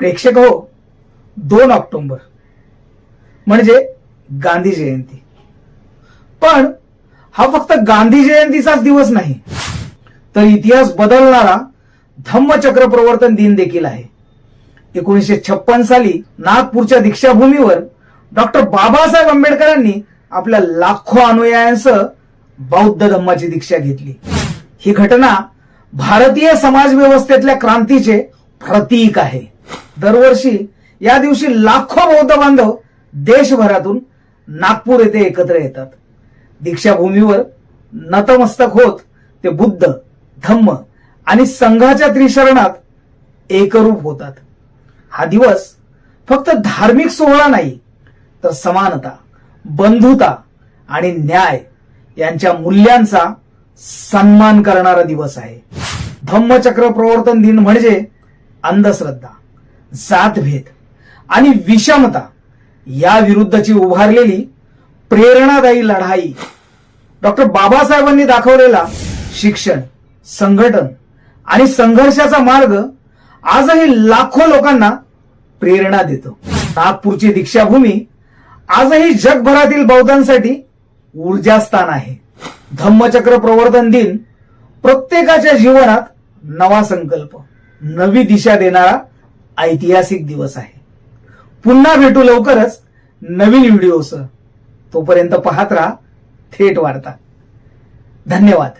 प्रेक्षक हो दोन ऑक्टोंबर. म्हणजे गांधी जयंती. पण हा फक्त गांधी जयंतीचाच दिवस नाही तर इतिहास बदलणारा धम्मचक्र प्रवर्तन दिन देखील आहे. एकोणीसशे छप्पन साली नागपूरच्या दीक्षाभूमीवर डॉक्टर बाबासाहेब आंबेडकरांनी आपल्या लाखो अनुयायांसह बौद्ध धम्माची दीक्षा घेतली. ही घटना भारतीय समाज व्यवस्थेतल्या क्रांतीचे प्रतीक आहे. दरवर्षी या दिवशी लाखो बौद्ध बांधव देशभरातून नागपूर येथे एकत्र येतात. दीक्षाभूमीवर नतमस्तक होत ते बुद्ध धम्म आणि संघाच्या त्रिशरणात एकरूप होतात. हा दिवस फक्त धार्मिक सोहळा नाही तर समानता बंधुता आणि न्याय यांच्या मूल्यांचा सन्मान करणारा दिवस आहे. धम्मचक्र प्रवर्तन दिन म्हणजे अंधश्रद्धा. जातभेद आणि विषमता या विरुद्धची उभारलेली प्रेरणादायी लढाई. डॉक्टर बाबासाहेबांनी दाखवलेला शिक्षण संघटन आणि संघर्षाचा मार्ग आजही लाखो लोकांना प्रेरणा देतो. नागपूरची दीक्षाभूमी आजही जगभरातील बौद्धांसाठी ऊर्जास्थान आहे. धम्मचक्र प्रवर्तन दिन प्रत्येकाच्या जीवनात नवा संकल्प नवी दिशा देणारा ऐतिहासिक दिवस आहे. पुन्हा भेटू लवकरच नवीन व्हिडिओसह तोपर्यंत पाहत राहा थेट वार्ता. धन्यवाद.